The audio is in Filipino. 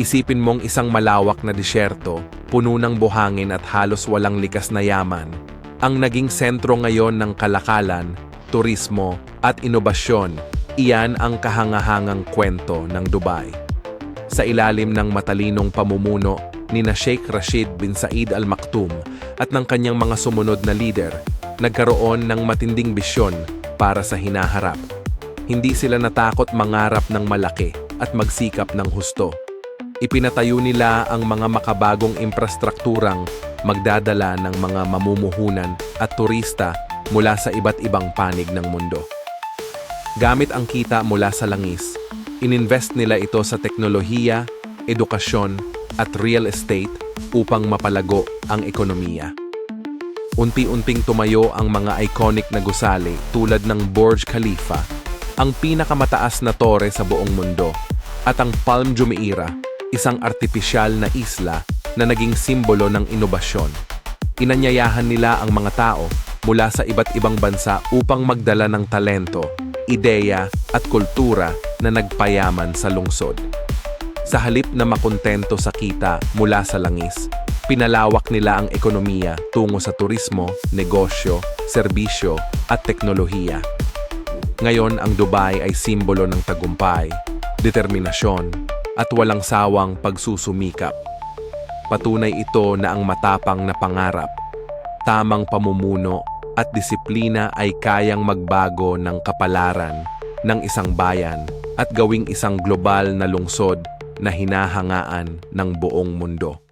Isipin mong isang malawak na disyerto, puno ng buhangin at halos walang likas na yaman, ang naging sentro ngayon ng kalakalan, turismo at inobasyon. Iyan ang kahangahangang kwento ng Dubai. Sa ilalim ng matalinong pamumuno ni na Sheikh Rashid bin Said Al Maktoum at ng kanyang mga sumunod na leader, nagkaroon ng matinding bisyon para sa hinaharap. Hindi sila natakot mangarap ng malaki at magsikap ng husto. Ipinatayo nila ang mga makabagong infrastrukturang magdadala ng mga mamumuhunan at turista mula sa iba't ibang panig ng mundo. Gamit ang kita mula sa langis, ininvest nila ito sa teknolohiya, edukasyon at real estate upang mapalago ang ekonomiya. Unti-unting tumayo ang mga iconic na gusali tulad ng Burj Khalifa, ang pinakamataas na tore sa buong mundo, at ang Palm Jumeirah, isang artipisyal na isla na naging simbolo ng inobasyon. Inanyayahan nila ang mga tao mula sa iba't ibang bansa upang magdala ng talento, ideya at kultura na nagpayaman sa lungsod. Sa halip na makontento sa kita mula sa langis, pinalawak nila ang ekonomiya tungo sa turismo, negosyo, serbisyo at teknolohiya. Ngayon ang Dubai ay simbolo ng tagumpay, determinasyon at walang sawang pagsusumikap. Patunay ito na ang matapang na pangarap, tamang pamumuno at disiplina ay kayang magbago ng kapalaran ng isang bayan at gawing isang global na lungsod na hinahangaan ng buong mundo.